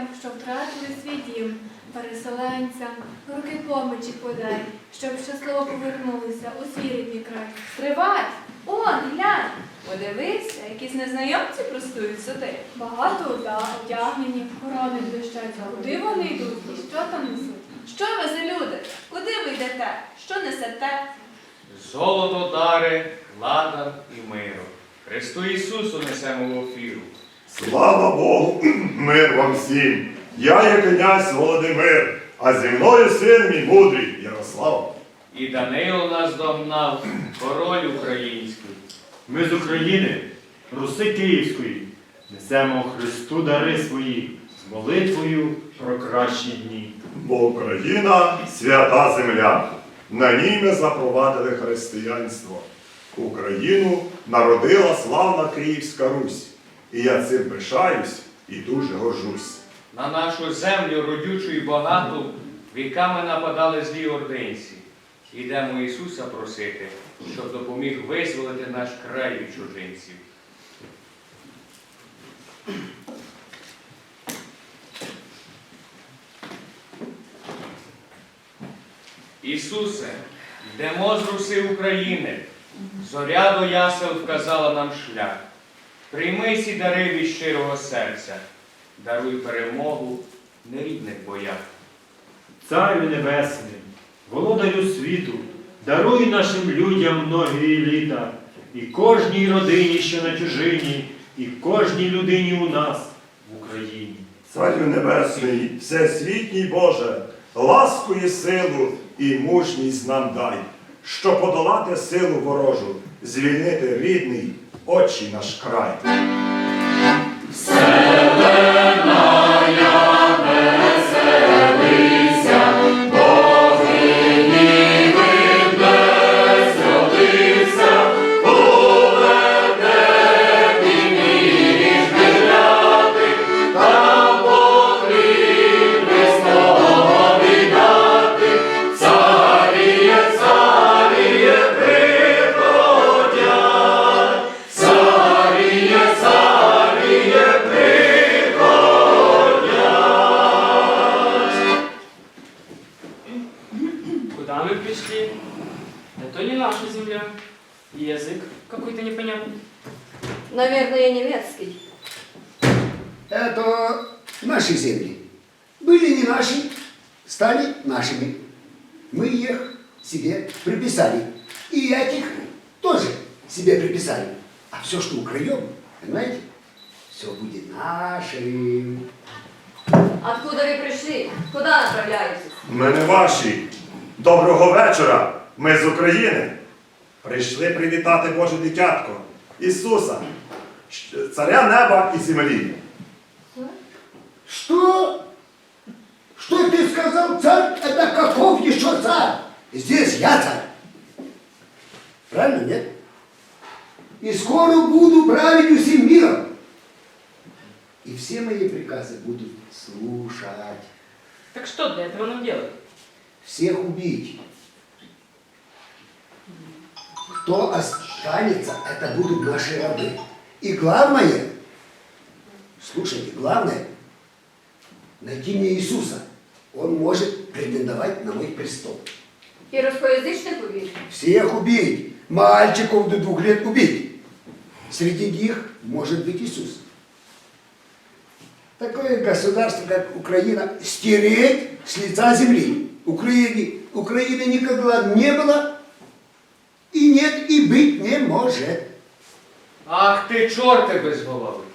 дітям, що втратили свій дім, переселенцям, руки помочі подай, щоб щасливо повернулися у свій рідний край. Стривай! Он, глянь! Подивися, якісь незнайомці простують сюди. Багато ода- одягнені, корони блищать. Куди вони йдуть і що там несуть? Що ви за люди? Куди ви йдете? Що несете? Золото дари, ладан і миру. Христу Ісусу несемо в офіру. Слава Богу, мир вам всім! Я є князь Володимир, а зі мною син мій мудрий Ярослав. І Данило нас догнав, король український. Ми з України, Руси Київської, несемо Христу дари свої з молитвою про кращі дні. Бо Україна свята земля. На ній ми запровадили християнство. Україну народила славна Київська Русь. І я цим пишаюсь і дуже горжусь. На нашу землю родючу і багату віками нападали злі ординці. Ідемо Ісуса просити, щоб допоміг визволити наш край від чужинців. Ісусе, йдемо з Руси України. Зоря до ясел вказала нам шлях. Прийми ці дари від щирого серця, даруй перемогу нерідних боях. Царю Небесний, володарю світу, даруй нашим людям многі літа, і кожній родині, що на чужині, і кожній людині у нас в Україні. Царю Небесний, всесвітній Боже, ласку і силу і мужність нам дай, щоб подолати силу ворожу, звільнити рідний, отчий наш край. Куда нашим. Откуда вы пришли? Куда направляетесь? Ми не ваші. Доброго вечора. Ми з України. Прийшли привітати Боже дитятко, Ісуса, щ- царя неба і землі. Что? Что ты сказал, царь? Это каков еще царь? Здесь я царь. Правильно, нет? И скоро буду править всем миром. И все мои приказы будут слушать. Так что для этого нам делать? Всех убить. Кто останется, это будут наши рабы. И главное, слушайте, главное, найти мне Иисуса. Он может претендовать на мой престол. И русскоязычных убить? Всех убить. Мальчиков до двух лет убить. Среди них может быть Иисус. Такое государство, как Украина, стереть с лица земли. Украины, Украины никогда не было и нет и быть не может. Ах ти, чорти безголовий!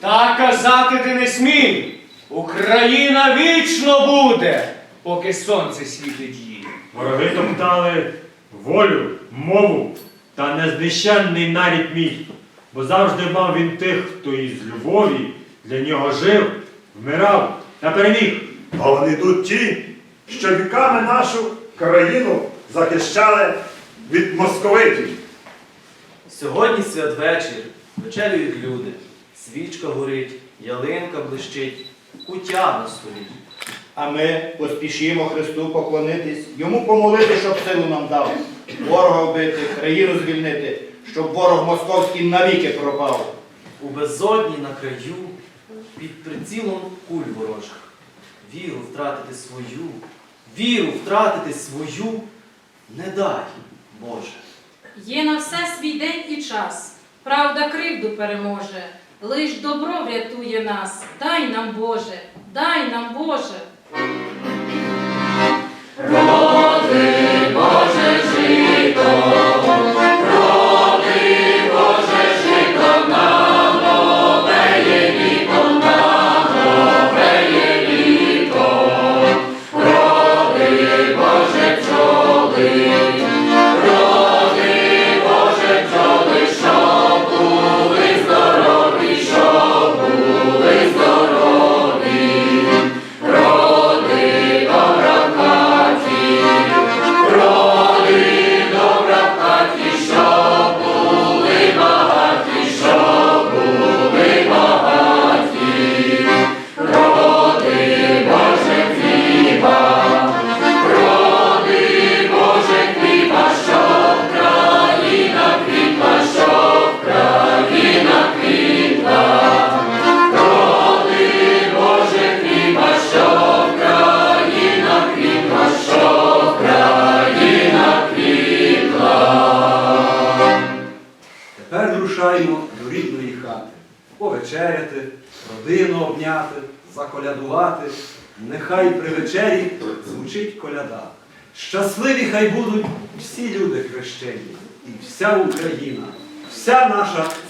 Та казати ти не смій! Україна вічно буде, поки сонце світить їй. Вороги топтали волю, мову та незнищенний нарід мій, бо завжди мав він тих, хто із любові для нього жив, вмирав та переміг. А вони тут ті, що віками нашу країну захищали від московитів. Сьогодні святвечір, вечерюють люди, свічка горить, ялинка блищить, куття на столі. А ми поспішимо Христу поклонитись, йому помолити, щоб силу нам дав, ворога вбити, країну звільнити, щоб ворог московський навіки пропав. У безодні на краю, під прицілом куль ворожих. Віру втратити свою, віру втратити свою, не дай, Боже. Є на все свій день і час. Правда кривду переможе. Лиш добро врятує нас. Дай нам Боже, дай нам Боже.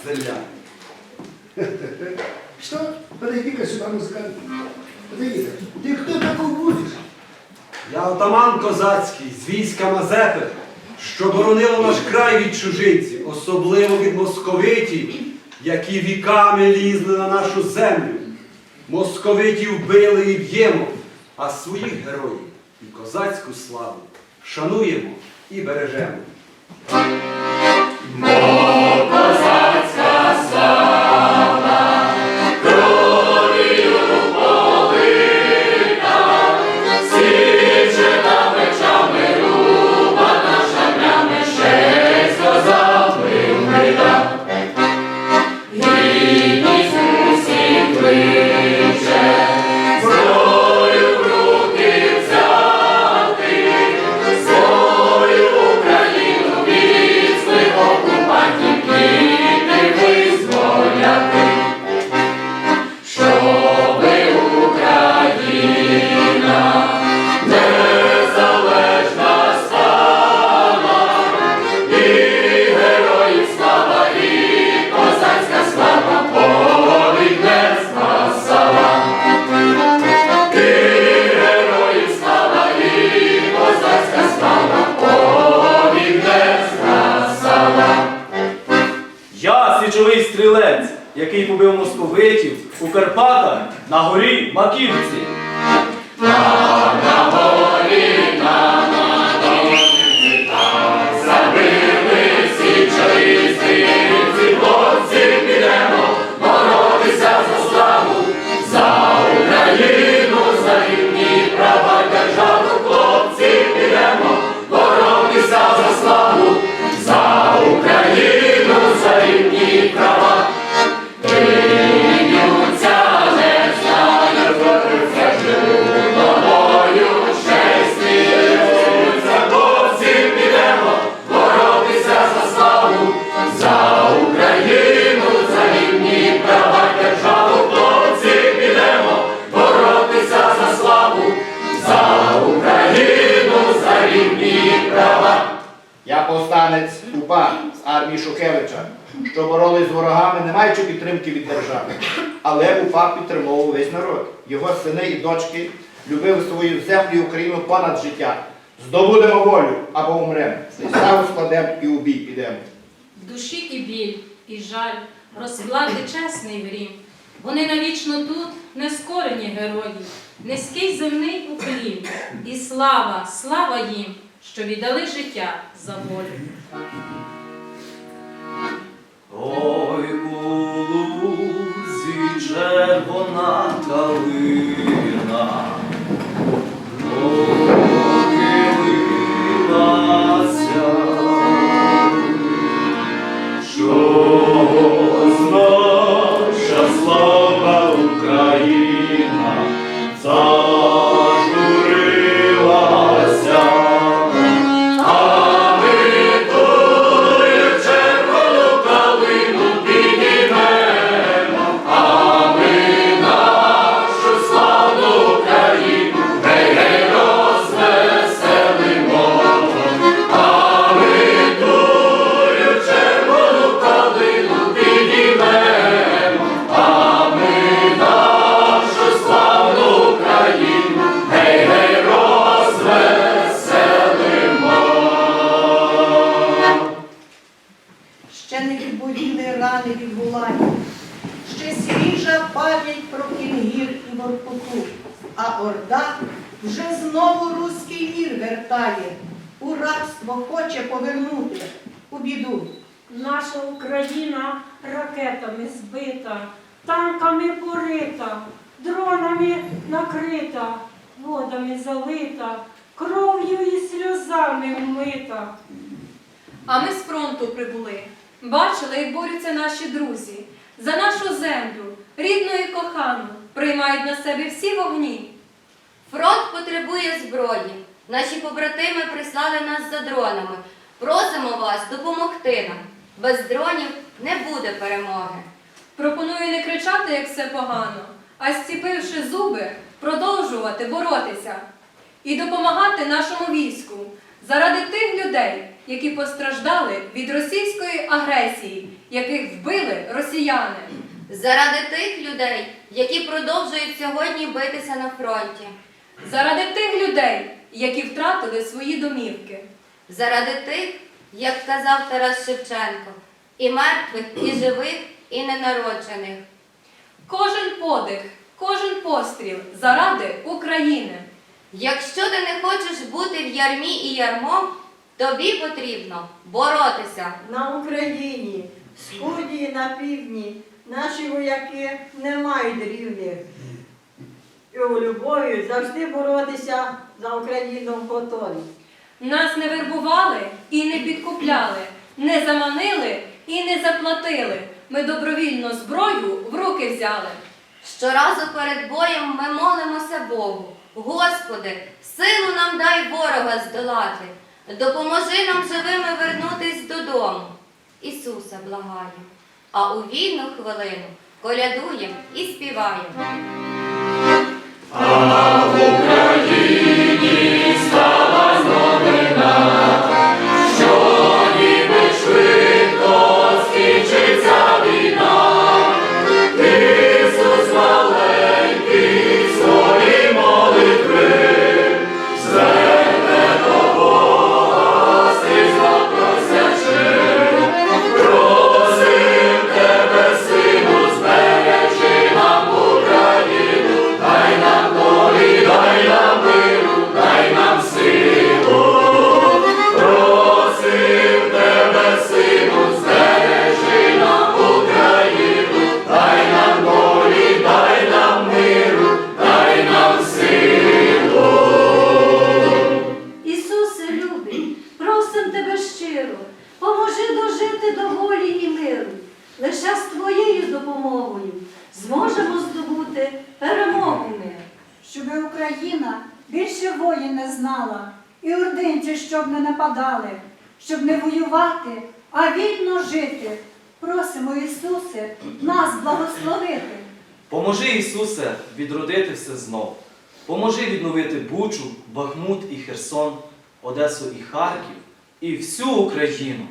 Земля. Что? Подойди-ка сюда, музыкант. Подойди-ка. Ты кто такой будешь? Я отаман козацький з війська Мазепи, що боронило наш край від чужинців, особливо від московитів, які віками лізли на нашу землю. Московитів били і б'ємо, а своїх героїв і козацьку славу шануємо і бережемо. Січовий стрілець, який побив московитів у Карпатах на горі Маківці. Підтримки від держави. Але УПА підтримував весь народ. Його сини і дочки любили свою землю і Україну понад життя. Здобудемо волю або умремо. Славу складемо і у бій підемо. В душі і біль, і жаль, розклади чесний грім. Вони навічно тут нескорені герої, низький земний уклін. І слава, слава їм, що віддали життя за волю. А ми з фронту прибули. Бачили, як борються наші друзі. За нашу землю, рідну і кохану, приймають на себе всі вогні. Фронт потребує зброї. Наші побратими прислали нас за дронами. Просимо вас допомогти нам. Без дронів не буде перемоги. Пропоную не кричати, як все погано, а зціпивши зуби, продовжувати боротися і допомагати нашому війську заради тих людей, які постраждали від російської агресії, яких вбили росіяни. Заради тих людей, які продовжують сьогодні битися на фронті. Заради тих людей, які втратили свої домівки. Заради тих, як казав Тарас Шевченко, і мертвих, і живих, і ненароджених. Кожен подих, кожен постріл заради України. Якщо ти не хочеш бути в ярмі і ярмом, тобі потрібно боротися. На Україні, сході і на півдні наші вояки не мають рівних. І у любові завжди боротися за Україну готові. Нас не вербували і не підкупляли, не заманили і не заплатили. Ми добровільно зброю в руки взяли. Щоразу перед боєм ми молимося Богу. Господи, силу нам дай ворога здолати. Допоможи нам живими вернутись додому. Ісуса благаю. А у вільну хвилину колядуємо і співаємо. Одесу і Харків, і всю Україну.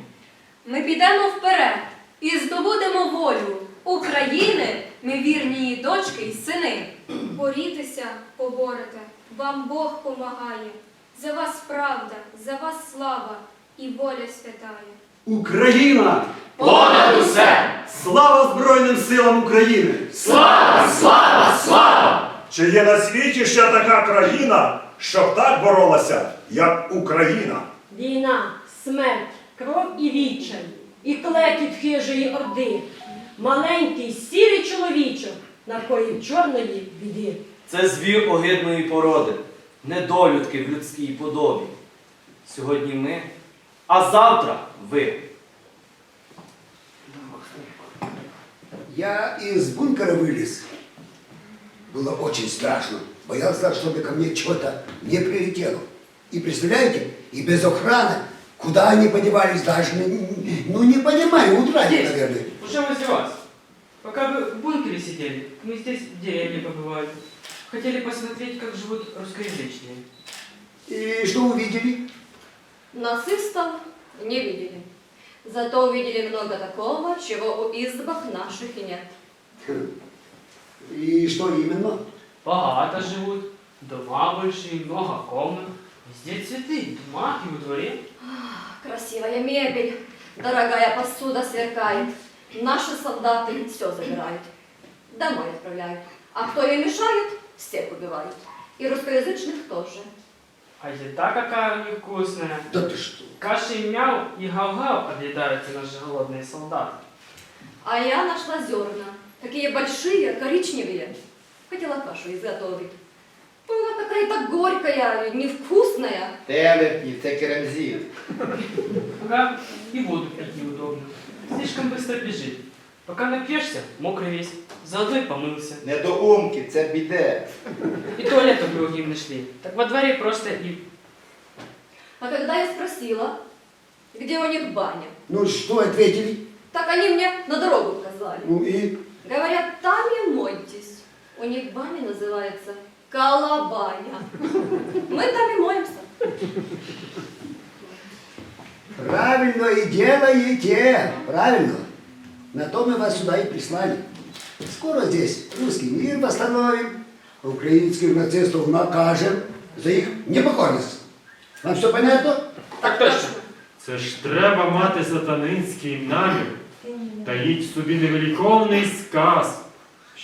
Ми підемо вперед і здобудемо волю України, ми вірні її дочки й сини. Борітеся, поборете, вам Бог помагає. За вас правда, за вас слава і воля святає. Україна! Понад усе! Слава Збройним силам України! Слава, слава, слава! Чи є на світі ще така країна, щоб так боролася, як Україна? Війна, смерть, кров і відчай, і клекіт хижої орди. Маленький сірий чоловічок на накоїв чорної біди. Це звір огидної породи, недолюдки в людській подобі. Сьогодні ми, а завтра ви. Я из бункера вылез. Было очень страшно. Боялся, чтобы ко мне что-то не прилетело. И представляете, и без охраны, куда они подевались, даже, ну не понимаю, утратили, наверное. Уже возле вас. Пока вы в бункере сидели, мы здесь в деревне побывали. Хотели посмотреть, как живут русскоязычные. И что увидели? Нацистов не видели. Зато увидели много такого, чего у избах наших и нет. И что именно? Богато живут, дома большие, много комнат. Везде цветы, в домах и во дворе. Красивая мебель, дорогая посуда сверкает. Наши солдаты все забирают, домой отправляют. А кто им мешает, всех убивают. и русскоязычных тоже. А еда какая у них вкусная. Да ты что? Кашей мяу и гав-гав объедаются наши голодные солдаты. А я нашла зерна, такие большие, коричневые. Хотела кашу изготовить. Но Она какая-то горькая, невкусная. Телепні, це керамзіт. Ага, и воду пить неудобно. Слишком быстро бежит. Пока напьешься, мокрый весь. Заодно и помылся. Недоумки, це біде. И туалета другим нашли. Так во дворе просто и... А когда я спросила, где у них баня, Ну что ответили? так они мне на дорогу указали. Ну и? Говорят, там и мойтесь. У них баня называется Колобаня. Мы там и моемся. Правильно и делаете. Правильно. На то мы вас сюда и прислали. Скоро здесь русский мир восстановим, а украинских нацистов накажем за их непокорность. Вам все понятно? Так точно. Це ж треба мати сатанинський намір, таїть собі невеликовний сказ,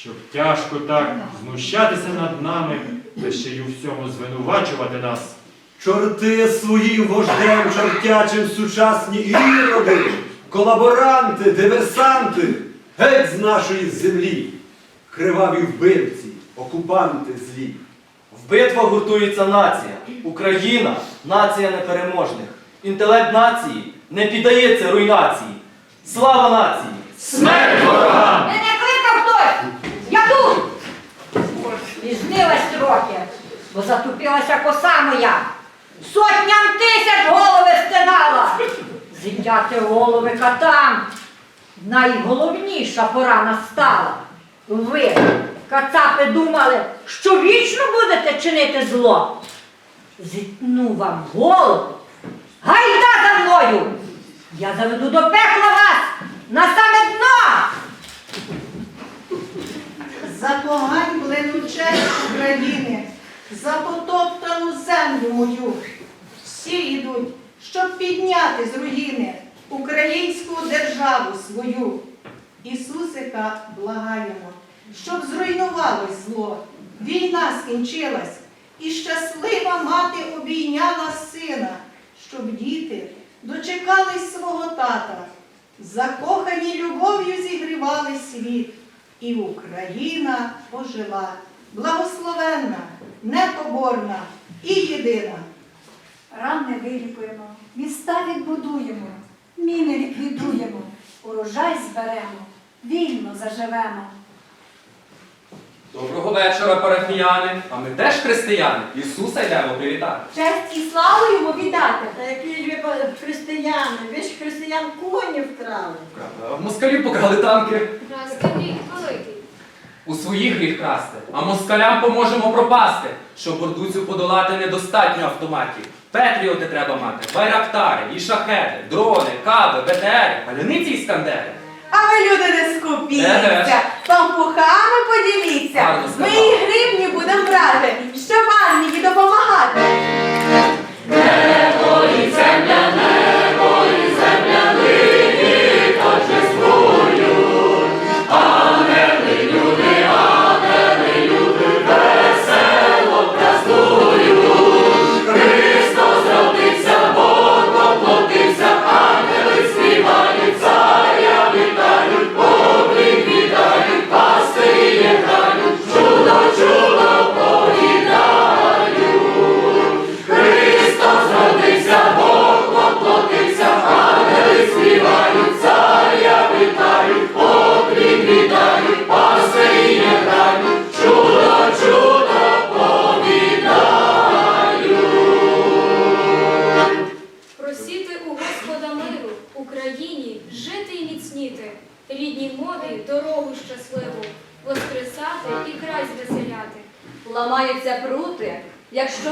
щоб тяжко так знущатися над нами, та ще й у всьому звинувачувати нас. Чорти своїм вождем чортячим сучасні іроди, колаборанти, диверсанти, геть з нашої землі, криваві вбивці, окупанти злі. В битвах гуртується нація. Україна нація непереможних. Інтелект нації не піддається руйнації. Слава нації! Смерть ворогам! Мене кликав хтось! Я тут! Пізнилась трохи, бо затупилася коса моя. Сотням тисяч голови стинала. Зім'яти голови катам. Найголовніша пора настала. Ви, кацапи, думали, що вічно будете чинити зло. Зітну вам голову. Гайда за мною! Я заведу до пекла вас на саме за поганьблену честь України, за потоптану землю мою. Всі йдуть, щоб підняти з руїни українську державу свою. Ісусика благаємо, щоб зруйнувалось зло, війна скінчилась, і щаслива мати обійняла сина, щоб діти дочекались свого тата, закохані любов'ю зігрівали світ. І Україна ожила, благословенна, непоборна і єдина. Рани вилікуємо, міста відбудуємо, міни ліквідуємо, урожай зберемо, вільно заживемо. Доброго вечора, парафіяни. А ми теж християни. Ісуса йдемо привітати. Честь і славу йому віддати. Та які ж ви християни? Ви ж християн коні вкрали. А в москалів покрали танки. Великий. У своїх гріх красти. А москалям поможемо пропасти. Щоб ордуцю подолати недостатньо автоматів. Петріоти треба мати, байрактари, і шахеди, дрони, каби, БТРи, паляниці і скандери. А ви, люди, не скупіться, пампухами поділіться. Ми і гривні будемо брати, що армії допомагати.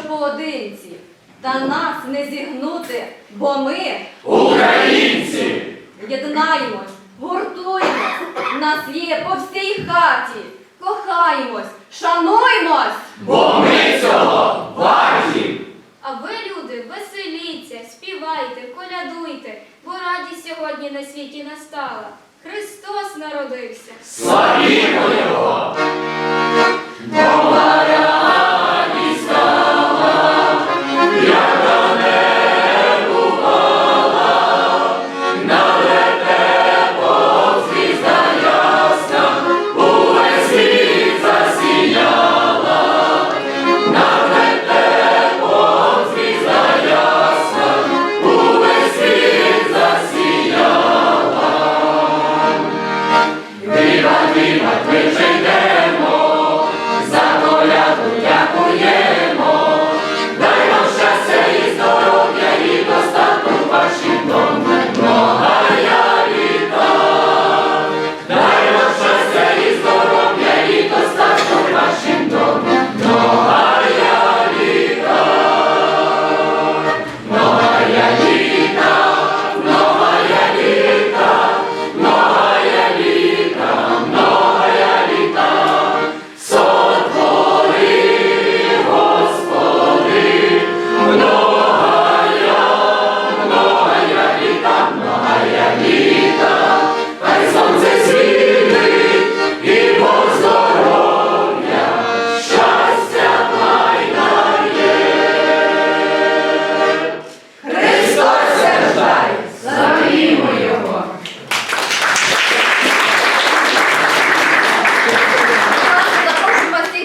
поодинці, та нас не зігнути, бо ми українці! Єднаємось, гуртуємось, нас є по всій хаті, кохаємось, шануємось, бо ми цього варті! А ви, люди, веселіться, співайте, колядуйте, бо радість сьогодні на світі настала. Христос народився. Славімо Його! Бо